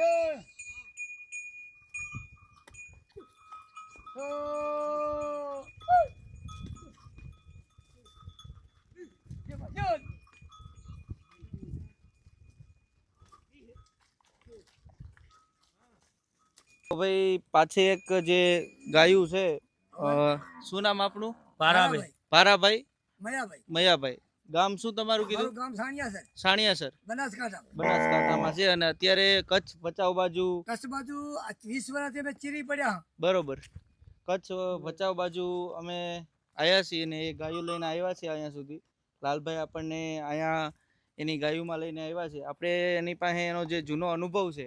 તો ભાઈ પાછી એક જે ગાયું છે શું નામ આપણું? પારાભાઈ ભારાભાઈ? મયાભાઈ. મયાભાઈ. ગામ શું તમારું મારું કીધું ગામ સાણિયા સર સાણિયા સર. બનાસકાંઠા બનાસકાંઠામાં છે. અને અત્યારે કચ્છ ભચાઉ બાજુ? કચ્છ બાજુ વીસ વર્ષથી અમે ચીરી પડ્યા બરોબર. કચ્છ ભચાઉ બાજુ અમે આવ્યા છીએ અને એ ગાયો લઈને આવ્યા છીએ અહીંયા સુધી. લાલભાઈ આપણને અહીંયા એની ગાયોમાં લઈને આવ્યા છે. આપણે એની પાસે એનો જે જૂનો અનુભવ છે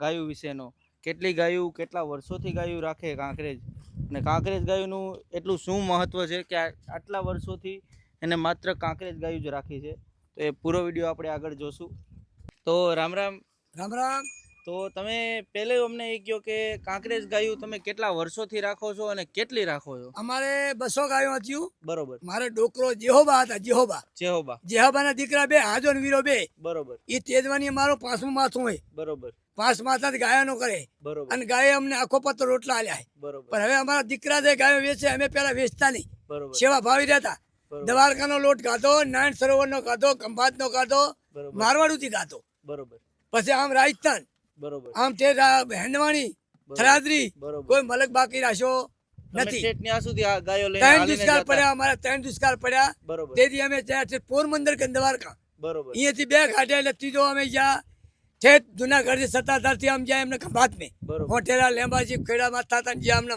ગાયો વિશેનો કેટલી ગાયું કેટલા વર્ષોથી ગાયું રાખે કાંકરેજ? અને કાંકરેજ ગાયોનું એટલું શું મહત્વ છે કે આટલા વર્ષોથી એને માત્ર કાંકરેજ ગાયું જ રાખી છે. તો એ પૂરો વીડિયો આપણે આગળ જોશું. તો રામ રામ. રામ રામ. તો તમે પહેલે અમને એ કહો કે કાંકરેજ ગાયું તમે કેટલા વર્ષોથી રાખો છો અને કેટલી રાખો છો? અમારે બસો ગાયો હતી બરોબર. મારે ડોકરો જેહોબા હતા જેહોબા. જેહોબા. જેહોબાના દીકરા બે હાજો ને વીરો બે. બરોબર. એ તેજવાની મારો પાંચમું માથું હોય. બરોબર. પાંચ માથા ગાયનો કરે. બરોબર. અને ગાય અમને આખો પત્ર રોટલા આલ્યા બરોબર. પણ હવે અમારા દીકરા જે ગાયો વેચે અમે પેલા વેચતા નહીં. બરોબર. સેવા ભાવી રહેતા. દ્વારકાનો લોટ ખાધો નારાયણ સરોવરનો ખાધો ખંભાતનો ખાધો મારવાડુથી ખાધો બરોબર. પછી આમ રાજસ્થાન. બરોબર. આમ તે હેન્ડવાણી થરાદરી. કોઈ મલક બાકી રાખ્યો નથી. ત્રણ દુષ્કાળ પડ્યા અમારા ત્રણ દુષ્કાળ પડ્યા. તેથી અમે ત્યાં છે પોરબંદર કે દ્વારકા. બરોબર. અહીંયાથી બે ઘાટ્યા એટલે ત્રીજો અમે જ્યાં ઠેઠ સત્તાધારથી આમ જ્યાં એમને ખંભાત મેં મોટેરા ખેડામાં થતા જ્યાં આમને.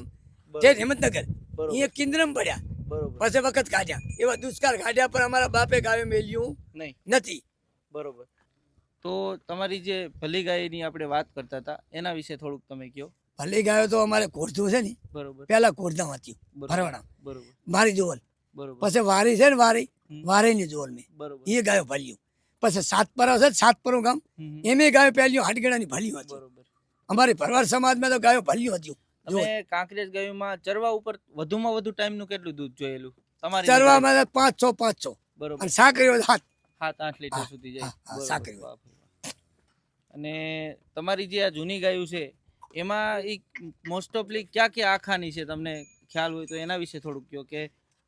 ઠેઠ હિંમતનગર. અહીંયા કિન્દ્રમ પડ્યા. બરોબર. પછી વખત કાઢ્યા એવા દુષ્કાળ કાઢ્યા પણ અમારા બાપે ગાવે મેલ્યું નહીં. નથી. બરોબર. તો તમારી જે ભલી ગાયની આપણે વાત કરતા હતા એના વિશે થોડુંક તમે કહો. ભલી ગાયો તો અમારે કોરધું છે ને? બરોબર. પેલા કોરધામ હતી. ભરવાડા બરોબર. મારી જોવલ બરોબર. પછી વારી છે ને વારી. વારીની જોવલ મેં. બરોબર. એ ગાયો ભલ્યું. પછી સાતપરા છે ને સાતપરું ગામ એમ ગાયો પહેલ્યું હાટગેડાની ભલ્યું હતું. બરોબર. અમારી ભરવાડ સમાજમાં તો ગાયો ભલ્યું હતું. તમે કાંકરેજ ગાયોમાં ચરવા ઉપર વધુમાં વધુ ટાઈમનું કેટલું દૂધ જોયેલું? તમારી ચરવામાં તો પાંચ છ પાંચ છ બરોબર. અને સાકરીઓ હાથ. સાત આઠ લીટર સુધી જાય. હા, હા, બરોબર, સાકરી. વાહ ભાઈ વાહ. અને તમારી જે આ જૂની ગાયું છે એમાં એ મોસ્ટ ઓફલી ક્યાં ક્યાં આખાની છે? તમને ખ્યાલ હોય તો એના વિશે થોડુંક કહો કે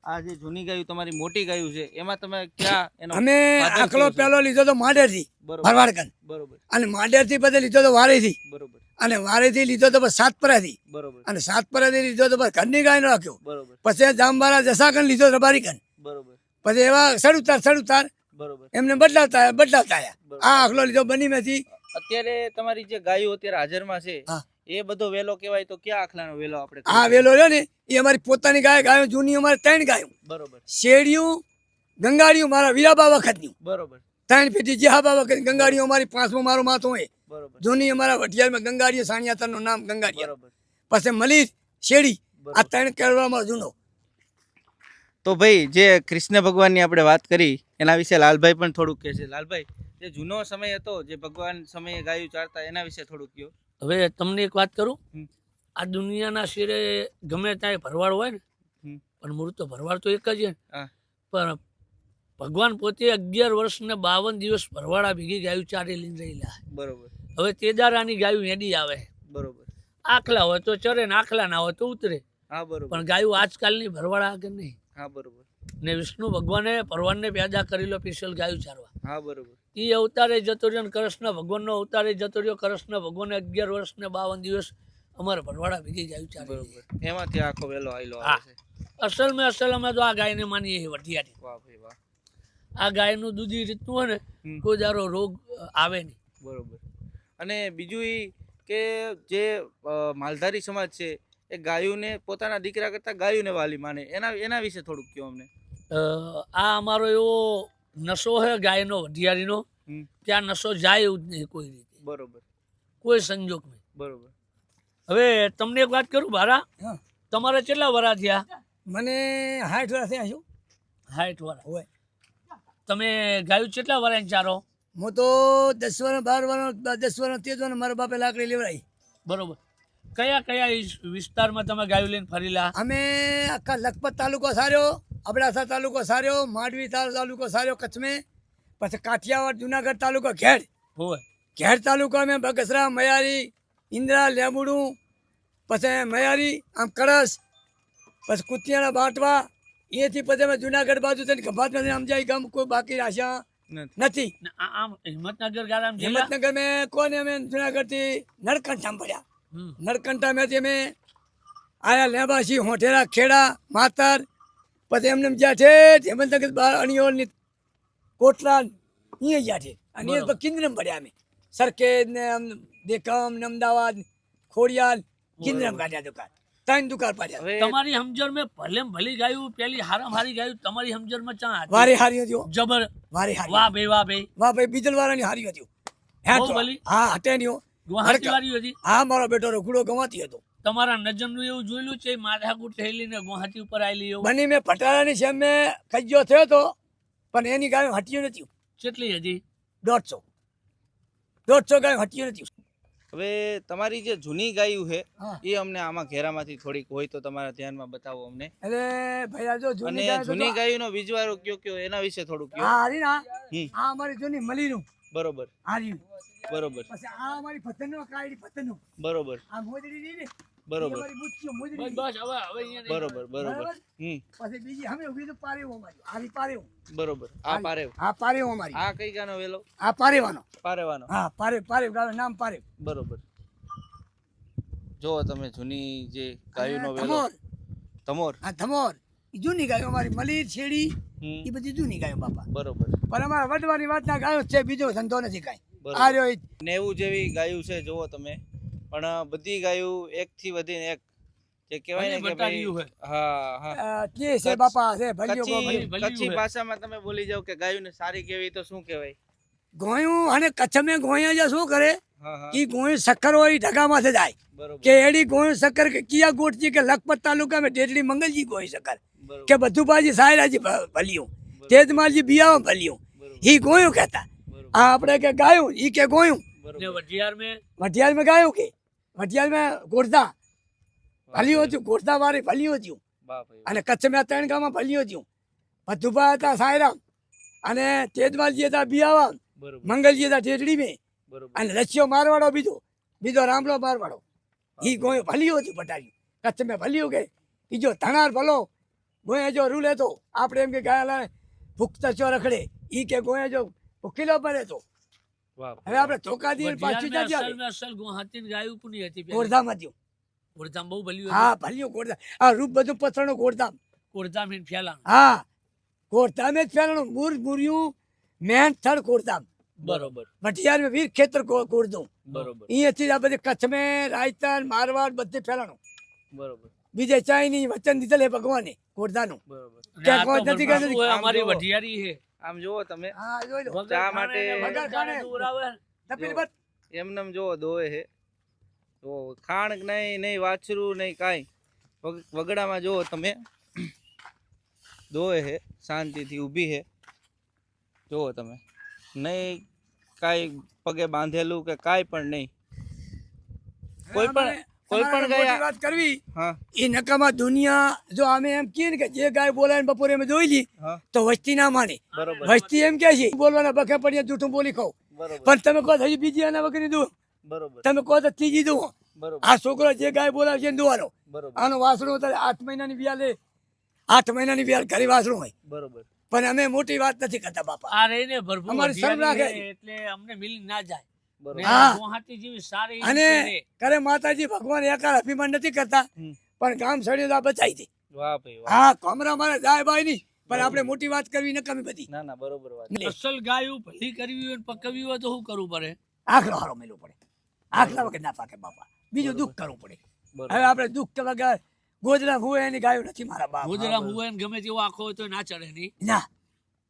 આ જે જૂની ગાયું તમારી મોટી ગાયું છે એમાં તમે ક્યાં અમે છે? પેલો લીધો તો માડેરથી ભરવાડકન બરોબર. અને માડેરથી પછી લીધો તો વારીથી. બરોબર. અને વારેથી લીધો તો બસ સાતપરાથી બરોબર. અને સાતપરાથી લીધો તો પછી ઘરની ગાયનો રાખ્યો. બરોબર. પછી જામબારા જસાકન લીધો રબારીકન બરોબર. પછી એવા સડુતાર સડુતાર બરોબર. એમને બદલાવતા બદલાવતા આ આખલો લીધો બની મેથી અત્યારે તમારી જે ગાયો અત્યારે હાજરમાં છે. એ બધો વેલો કહેવાય તો ક્યાં આખલાનો વેલો આપણે આ વેલો રહ્યો ને એ અમારી પોતાની ગાય ગાયો જૂની અમારે ત્રણ ગાયો. બરોબર. શેડિયું ગંગાડિયું મારા વીરાબા વખતની બરોબર. ત્રણ પેટી જેહાબા વખત ગંગાડિયું અમારી પાંચમો મારું માથું હોય. બરોબર. જૂની અમારા વઢિયારમાં ગંગાડિયા સાણિયાતરનું નામ ગંગાડિયા બરોબર. પછી મલીર શેડી આ ત્રણ કરવામાં જૂનો. તો ભાઈ જે કૃષ્ણ ભગવાનની આપણે વાત કરી એના વિશે લાલભાઈ પણ થોડુંક કહે છે. લાલભાઈ જે જૂનો સમય હતો જે ભગવાન સમયે ગાયું ચારતા એના વિશે થોડુંક કહો. હવે તમને એક વાત કરું? આ દુનિયાના શિરે ગમે ત્યાં ભરવાડ હોય ને પણ મૂળ તો ભરવાડ તો એક જ છે. પણ ભગવાન પોતે અગિયાર વર્ષ ને બાવન દિવસ ભરવાડા ભેગી ગાયું ચારે લઈને રહેલા. બરોબર. હવે તેદારાની ગાયું એડી આવે. બરોબર. આખલા હોય તો ચરે ને આખલા ના હોય તો ઉતરે. હા બરોબર. પણ ગાયું આજકાલની ભરવાડા આગળ નહીં. હા બરોબર. ને વિષ્ણુ ભગવાને ભરવાડને પેદા કરેલો સ્પેશિયલ ગાયું ચારવા. હા બરોબર. એ અવતારે જતો રહ્યો ને કૃષ્ણ ભગવાનનો અવતારે જતો રહ્યો કૃષ્ણ ભગવાને અગિયાર વર્ષ ને બાવન દિવસ અમારા ભરવાડા ભેગી જાય ચારી બરોબર. એમાંથી આખો વેલો આવેલો. અસલ મેં અસલ અમે તો આ ગાયને માનીએ છીએ વઢિયાની વાહ ભાઈ વાહ. આ ગાયનું દૂધ એ રીતનું હોય ને. કોઈ દારો રોગ આવે નહીં. બરોબર. અને બીજું એ કે જે માલધારી સમાજ છે એ ગાયોને પોતાના દીકરા કરતાં ગાયોને વાલી માને. એના એના વિશે થોડુંક કહો અમને? આ અમારો એવો નશો છે ગાયનો વઢિયારીનો ત્યાં નશો જાય એવું જ નહીં કોઈ રીતે. બરોબર. કોઈ સંજોગ નહીં. બરોબર. હવે તમને એક વાત કરું ભારા હા. તમારે કેટલા વરા થયા? મને હાઠ વરા થયા છું. હાઈટ વરા. હોય. તમે ગાયું કેટલા વરા ચારો? હું તો દસ વર બાર વર દસ વર તેજ વર્ષ મારા બાપે લાકડી લેવડાવી. બરોબર. કયા કયા વિસ્તારમાં તમે ગાયું લઈને ફરેલા? અમે આખા લખપત તાલુકો સાર્યો અબડાસા તાલુકો સાર્યો માંડવી તાલ- તાલુકો સાર્યો કચ્છ મેં પછી કાઠિયાવાડ જુનાગઢ તાલુકો ઘેડ. ઘેડ તાલુકો અમે બગસરા મયારી ઇન્દ્રા લેબુડું પછી મયારી આમ કળશ પછી કુતિયાના બાટવા. એથી પછી અમે જુનાગઢ બાજુ થઈને ખંભાતમાં આમ જાય ગમ કોઈ બાકી રાખ્યા નથી. આમ હિંમતનગર ગારામ હિંમતનગર મેં કોને અમે જુનાગઢથી નળકંઠામાં પડ્યા. નળકંઠામાંથી અમે આયા લેબાસી હોઠેરા ખેડા માતર પછી એમને એમ જ્યાં છે હેમંતનગર બાર અણિયોળની કોટલા અહીંયા જ્યાં છે. અને એ. કિન્દ્રમ પડ્યા અમે. સરખેજ ને આમ દેખમ ને અમદાવાદ ખોડિયાલ કિન્દ્રમ કાઢ્યા દુકાન. ત્રણ દુકાન પાડ્યા. તમારી સમજણ મેં ભલે ભલી ગાયું પેલી હારામ હારી ગાયું તમારી સમજણમાં ચા વારે હારી હતી જબર. વારે હારી વાહ ભાઈ વાહ ભાઈ. વાહ ભાઈ બીજલ વાળાની હારી હતી હે ભલી? હા હટે નહીં ગુવાહાટી વાળી હતી હા મારો બેટો રઘુડો ગમાતી હતો. તમારા નજરનું એવું જોયેલું છે માથાકૂટ થયેલી ને ગુવાહાટી ઉપર આવેલી એવું? બની મેં પટારાની છે મેં કજ્યો થયો તો પણ એની ગાય હટ્યું નથી કેટલી હતી? દોઢસો. દોઢસો ગાય હટ્યું નથી હવે તમારી જે જૂની ગાયું છે એ અમને આમાં ઘેરામાંથી થોડીક હોય તો તમારા ધ્યાનમાં બતાવો અમને. અરે ભાઈ આ જો જૂની ગાય જૂની ગાયનો બીજવારો કયો કયો એના વિશે થોડુંક કયો. હા હરી ના આ. અમારી જૂની મલીનું. બરોબર. હાર્યું બરોબર. પછી આ અમારી પતનનો કાયડી પતનનો બરોબર. આ મોજડી ને. બરોબર. બસ હવે હવે બરોબર બરોબર. હમ. પછી બીજી અમે ઊભી તો પારેવો અમારી. હારી પારેવો. બરોબર. આ પારેવ. આ પારેવો મારી આ કઈ ગાનો વેલો? આ પારેવાનો. પારેવાનો. હા પારે પારે ગાનો નામ પારે. બરોબર. જો તમે જૂની જે ગાયોનો વેલો. ધમોર. તમોર આ ધમોર. જૂની ગાયો અમારી મલીર છેડી એ બધી જૂની ગાયો બાપા. બરોબર. પણ અમારા વડવાની વાતના ગાયો છે બીજો ધંધો નથી કાંઈ. આ રહ્યો નેવું જેવી ગાયું છે જુઓ તમે. પણ બધી ગાયો એક થી વધીને એક. જે કહેવાય ને કે ભાઈ હા હા. કે છે બાપા છે ભલ્યો કચ્છી ભાષામાં તમે બોલી જાવ કે ગાયોને સારી કેવી તો શું કહેવાય? ગોયું અને કચ્છ મેં ગોયા જે શું કરે? કે ગોયું શક્કર હોય ઢગામાં જાય. કે એડી ગોયું શક્કર કે કિયા ગોઠજી કે લખપત તાલુકા મે ડેડલી મંગલજી ગોય શક્કર. કે બધું બાજી સાયરાજી ભલિયું. તેજમાલજી બિયાવા ભલ્યું. ઈ ગોયું કહેતા. આ આપણે કે ગાયું ઈ કે ગોયું. વઢિયાર મે વઢિયાર મે ગાયું કે? વઢિયાર મેં ગોરધા ભલ્યું હતું ગોરધા વાળી ભલ્યું હતું બાપ રે. અને કચ્છ મેં ત્રણ ગામમાં ભલ્યું હતું ભતુભા હતા સાયરામ. અને તેજમાલજી હતા બિયાવા મંગલજી હતા ઢેડડી મેં અને રશિયો મારવાડો બીજો. બીજો રામલો મારવાડો. એ ગોય ભલ્યું હતું પટાડ્યું કચ્છ મેં ભલ્યું કે બીજો ધણાર ભલો. ગોયા જો રૂલે તો આપણે એમ કે ગયા ભૂખતા ચો રખડે. એ કે ગોયા જો ભૂખીલો પડે તો હવે આપણે ધોકા દઈએ ને પાછું જાતી અસલ ગુવાહાટી અસલ ગુવાહાટીની ગાયું કોની હતી કોરધામ હતી કોરધામ બહુ ભલ્યું. હા ભલ્યું કોરધામ આ રૂપ બધું પથરણો કોરધામ કોરધામ હિન ફેલાણ. હા ગોરધામે જ ફેલાણું. મૂર મૂર્યું મેન થળ કોરધામ બરોબર. ભટિયાર મેં વીર ખેતર ગોરધું. બરોબર. અહીંયાથી આ બધે કચ્છ મેં રાજસ્થાન મારવાડ બધે ફેલાણું. બરોબર. બીજે ચાઇની વચન દીધેલ હે ભગવાને કોરધાનું બરોબર. તો કોઈ નથી અમારી વઢિયારી છે આમ જુઓ તમે. ચા માટે- ને વગર વગર ખાણે ખાણે. દૂર આવે. તપેલી જો. બસ એમનેમ જુઓ દોવે હે તો ખાણ નહીં નહીં વાછરું નહીં કાંઈ. વગડામાં જુઓ તમે. દોવે હે શાંતિથી ઊભી હે જુઓ તમે. નહીં કાંઈ પગે બાંધેલું કે કાંઈ પણ નહીં. કોઈ પણ કોઈ પણ ગાય. વાત કરવી એ નકામા દુનિયા જો અમે એમ કહીએ ને કે જે ગાય બોલાય બપોરે અમે જોઈ લી તો વસ્તી ના માને. વસ્તી એમ કે છે બોલવાના બખે પડીએ જૂઠું બોલી ખાવ પણ તમે કહો હજી બીજી આના વગરની દો તમે કહો તો ત્રીજી દો આ છોકરો જે ગાય બોલાવે છે દુવારો દોવાનો આનો વાસણો આઠ મહિનાની વ્યાલે આઠ મહિનાની વ્યાલ ઘરે વાસણો હોય. બરોબર. પણ અમે મોટી વાત નથી કરતા બાપા. આ રહીને ભરપૂર અમારી શરમ રાખે. એટલે અમને મિલી ના જાય. બરોબર. ને હા. ગુવાહાટી જેવી સારી અને કરે માતાજી ભગવાન એકાર અભિમાન નથી કરતા. પણ ગામ સડ્યું આ બચાવી દે. વાહ ભાઈ વાહ. હા કમરા મારે જાય ભાઈ નહીં. પણ આપણે મોટી વાત કરવી નકામી બધી. ના ના બરોબર વાત. અસલ ગાયું ભલી કરવી હોય પકવવી હોય તો શું કરવું પડે? આખલો હારો મેલવો પડે. આખલા વગર ના પાકે બાપા. બીજું દુઃખ કરવું પડે. હવે આપણે દુઃખ કે વગર ગોજરા હુએ એની ગાયું નથી મારા બાપ. ગોજરા ને ગમે તેવો આખો હોય તો ના ચડે નહીં. ના.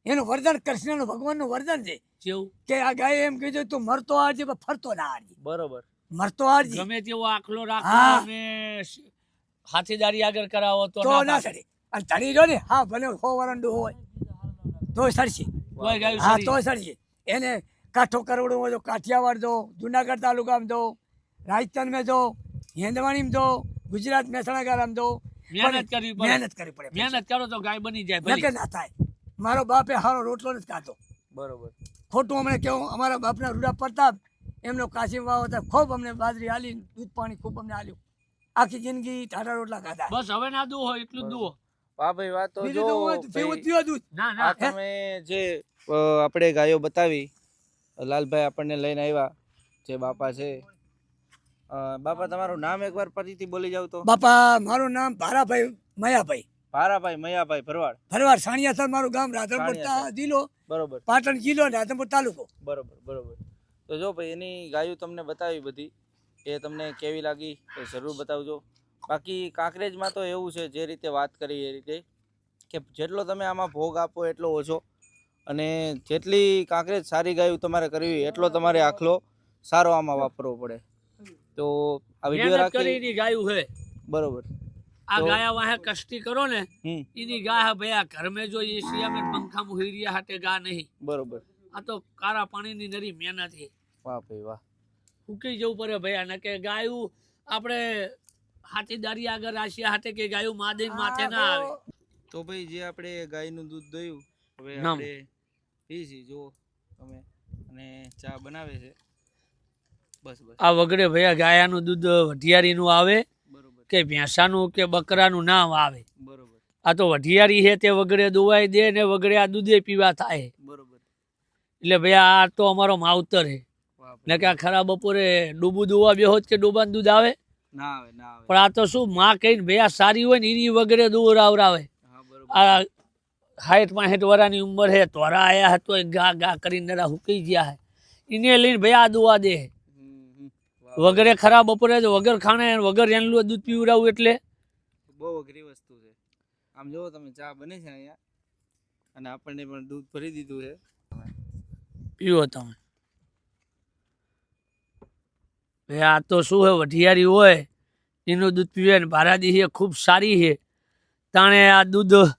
એનું વરદાન કૃષ્ણનું ભગવાનનું વરદાન છે. કેવું? કે આ ગાય એમ કીધું તું મરતો હારજે પણ ફરતો ના હારજે બરોબર. મરતો હારજે ગમે તેવો આખલો રાખો અને હાથીદારી આગળ કરાવો તો તો ના સડે અને તણી જો ને હા ભલે હો વરંડું હોય કોઈ ગાયું હા સરી. તોય સડશે એને કાઠો કરવડું હોય તો કાઠિયાવાડ દો જુનાગઢ તાલુકામાં દો રાજસ્થાનમાં દો હિંદવાણીમાં દો ગુજરાત મહેસાણા ગામ દો. મહેનત કરવી પડે. મહેનત કરવી પડે. મહેનત કરો તો ગાય બની જાય ના થાય. મારો બાપે હારો રોટલો નથી ખાતો. બરોબર. ખોટું અમને કેવું અમારા બાપના રૂડા પ્રતાપ એમનો કાશી વાવ હતા ખૂબ અમને બાજરી હાલી દૂધ પાણી ખૂબ અમને હાલ્યું. આખી જિંદગી ટાટા રોટલા ખાધા. બસ હવે ના દુવો એટલું વાહ ભાઈ વાહ તો જો દૂધ ના ના. તમે જે આપણે ગાયો બતાવી લાલભાઈ આપણને લઈને આવ્યા જે બાપા છે. બાપા તમારું નામ એકવાર ફરીથી બોલી જાવ તો. બાપા મારું નામ ભારાભાઈ મયાભાઈ. ભારાભાઈ મયાભાઈ ભરવાડ. ભરવાડ સાણિયાસર મારું ગામ રાધનપુર જિલ્લો. બરોબર. પાટણ જિલ્લો રાધનપુર તાલુકો. બરોબર બરોબર. તો જો ભાઈ એની ગાયું તમને બતાવી બધી. એ તમને કેવી લાગી એ જરૂર બતાવજો. બાકી કાંકરેજમાં તો એવું છે જે રીતે વાત કરી એ રીતે કે જેટલો તમે આમાં ભોગ આપો એટલો ઓછો. અને જેટલી કાંકરેજ સારી ગાયું તમારે કરવી હોય એટલો તમારે આખલો સારો આમાં વાપરવો પડે. તો આ વીડિયો રાખી ગાયું છે બરોબર. આ ગાયા વાહે કષ્ટી કરો ને એની ગાય ભાઈ ઘર મેં જો એશિયા મેં પંખા માં રહ્યા હાટે ગા નહીં. બરોબર. આ તો કારા પાણી ની નરી મહેનત છે વાહ ભાઈ વાહ. ફૂકી જવું પડે ભાઈ આને કે ગાયું આપણે હાથીદારી આગળ રાશિયા હાથે કે ગાયું માદે માથે ના આવે. તો ભાઈ જે આપણે ગાયનું દૂધ દોયું હવે આપણે પીસી જો તમે અને ચા બનાવે છે. બસ બસ. આ વગડે ભાઈ ગાયાનું દૂધ વઢિયારીનું આવે કે ભેંસાનું કે બકરાનું નામ આવે. બરોબર. આ તો વઢિયારી છે તે વગડે દુવાઈ દે ને વગડે આ દૂધે પીવા થાય. બરોબર. એટલે ભાઈ આ તો અમારો માવતર છે. ને કે આ ખરા બપોરે ડૂબું દુવા જ કે ડૂબાનું દૂધ આવે? ના આવે ના આવે. પણ આ તો શું માં કહીને ભાઈ આ સારી હોય ને એની વગડે દૂર આવરાવે આ સાઠ પાંઠ વર્ષની ઉંમર હે તોરા આયા હતો ગા ગા કરીને નરા હુકી ગયા હે. એને લઈને ભાઈ આ દુવા દે વગરે ખરાબ બપોરે વગર ખાણે વગર એનલું દૂધ પીવડાવું એટલે? બહુ અઘરી વસ્તુ છે. આમ જો તમે ચા બને છે અહીંયા. અને આપણને પણ દૂધ ભરી દીધું છે. પીવો તમે. ભાઈ આ તો શું હે વઢિયારી હોય એનું દૂધ પીવે ને ભારાદી છે ખૂબ સારી છે. તાણે આ દૂધ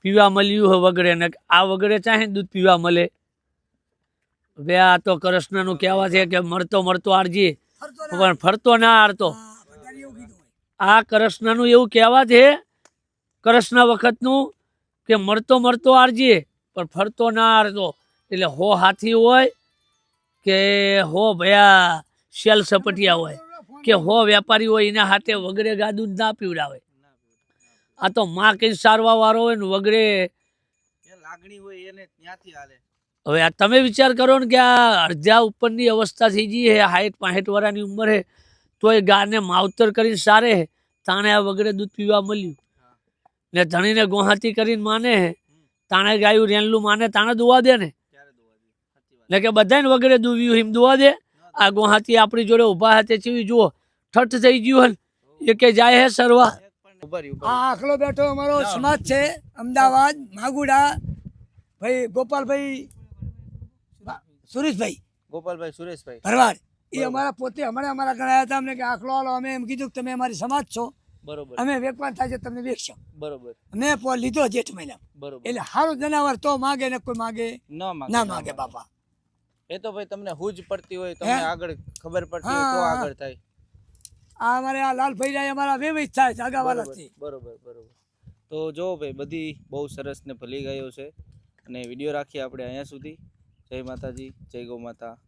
પીવા મળ્યું હોય વગડે ને આ વગડે ચાહે દૂધ પીવા મળે? હવે આ તો કૃષ્ણનું કહેવા છે કે મળતો મળતો આરજી. પણ ફરતો ના હારતો. આ કૃષ્ણનું એવું કહેવા છે કૃષ્ણ વખતનું કે મળતો મળતો આરજે પણ ફરતો ના હારતો. એટલે હો હાથી હોય કે હો ભયા શેલ સપટિયા હોય કે હો વેપારી હોય એના હાથે વગરે ગાદું ના પીવડાવે. આ તો માં કઈ સારવા વાળો હોય ને વગરે લાગણી હોય એને ત્યાંથી હાલે. હવે આ તમે વિચાર કરો ને કે આ અડધા ઉપરની અવસ્થા થઈ ગઈ હે હાઈટ પાંઠ વર્ષની ઉંમર હે તોય ગાને માવતર કરીને સારે હે તાણે આ વગેરે દૂધ પીવા મળ્યું. ને ધણીને ગોહાતી કરીને માને હે તાણે ગાયું રેનલું માને તાણે દુવા દે ને. ક્યારે દોવા દે? સાચી વાત. એટલે કે બધાને વગેરે દુવ્યું હિમ દુવા દે. આ ગોહાતી આપણી જોડે ઊભા હાથે ચીવી જુઓ ઠઠ થઈ ગયું હે એ કે જાય હે સરવા. આ આખલો બેઠો અમારો સમાજ છે અમદાવાદ માગુડા ભાઈ ગોપાલભાઈ સુરેશભાઈ. ગોપાલભાઈ સુરેશભાઈ. ભરવાડ. એ અમારા પોતે હમણાં અમારા ગણાયા હતા અમને કે આખલો આલો અમે એમ કીધું કે તમે અમારી સમાજ છો. બરોબર. અમે વેપાર થાય છે તમને વેચશો બરોબર. મેં પો લીધો જેઠ મહિના બરોબર. એટલે સારું જનાવર તો માગે ને કોઈ માગે ના માગે બાપા. એ તો ભાઈ તમને હુજ પડતી હોય તમને આગળ ખબર પડતી હોય તો. આગળ થાય. આ અમારે આ લાલ ભાઈ અમારા વેવિત થાય બરોબર જાગાવાલાથી બરોબર બરોબર. તો જો ભાઈ બધી બહુ સરસ ને ભલી ગયો છે. અને વીડિયો રાખીએ આપણે અહીંયા સુધી. જય માતાજી જય ગૌ માતા.